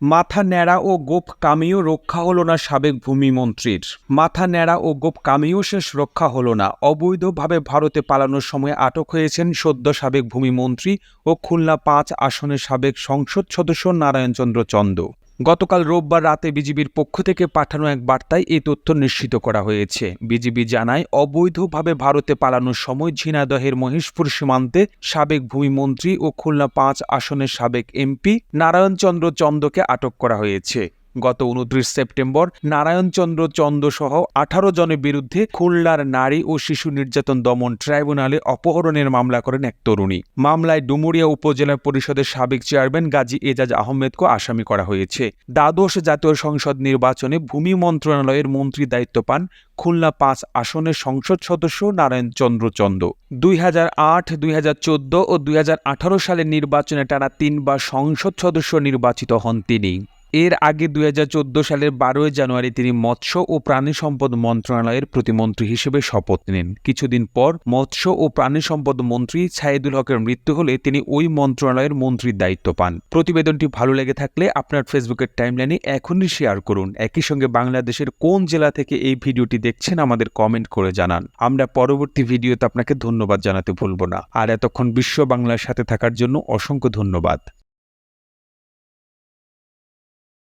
মাথা ন্যাড়া ও গোপ কামিও রক্ষা হলো না সাবেক ভূমিমন্ত্রীর। মাথা ন্যাড়া ও গোপ কামিও শেষ রক্ষা হলো না। অবৈধভাবে ভারতে পালানোর সময় আটক হয়েছেন সদ্য সাবেক ভূমিমন্ত্রী ও খুলনা পাঁচ আসনের সাবেক সংসদ সদস্য নারায়ণচন্দ্র চন্দ। গতকাল রোববার রাতে বিজিবির পক্ষ থেকে পাঠানো এক বার্তায় এই তথ্য নিশ্চিত করা হয়েছে। বিজিবি জানায়, অবৈধভাবে ভারতে পালানোর সময় ঝিনাদহের মহেশপুর সীমান্তে সাবেক ভূমিমন্ত্রী ও খুলনা পাঁচ আসনের সাবেক এমপি নারায়ণচন্দ্র চন্দকে আটক করা হয়েছে। গত উনত্রিশ সেপ্টেম্বর নারায়ণচন্দ্র চন্দ সহ আঠারো জনের বিরুদ্ধে খুলনার নারী ও শিশু নির্যাতন দমন ট্রাইব্যুনালে অপহরণের মামলা করেন এক তরুণী। মামলায় ডুমুরিয়া উপজেলা পরিষদের সাবেক চেয়ারম্যান গাজী এজাজ আহমেদকে আসামি করা হয়েছে। দ্বাদশ জাতীয় সংসদ নির্বাচনে ভূমি মন্ত্রণালয়ের মন্ত্রী দায়িত্ব পান খুলনা পাঁচ আসনের সংসদ সদস্য নারায়ণচন্দ্র চন্দ দুই হাজার আট, দুই হাজার চোদ্দ ও দুই হাজার আঠারো সালের নির্বাচনে টানা তিনবার সংসদ সদস্য নির্বাচিত হন তিনি। এর আগে দুই হাজার চোদ্দ সালের বারোই জানুয়ারি তিনি মৎস্য ও প্রাণী সম্পদ মন্ত্রণালয়ের প্রতিমন্ত্রী হিসেবে শপথ নেন। কিছুদিন পর মৎস্য ও প্রাণী সম্পদ মন্ত্রী ছায়েদুল হকের মৃত্যু হলে তিনি ওই মন্ত্রণালয়ের মন্ত্রীর দায়িত্ব পান। প্রতিবেদনটি ভালো লেগে থাকলে আপনার ফেসবুকের টাইমলাইনে এখনই শেয়ার করুন। একই সঙ্গে বাংলাদেশের কোন জেলা থেকে এই ভিডিওটি দেখছেন আমাদের কমেন্ট করে জানান। আমরা পরবর্তী ভিডিওতে আপনাকে ধন্যবাদ জানাতে ভুলব না। আর এতক্ষণ বিশ্ব বাংলার সাথে থাকার জন্য অসংখ্য ধন্যবাদ।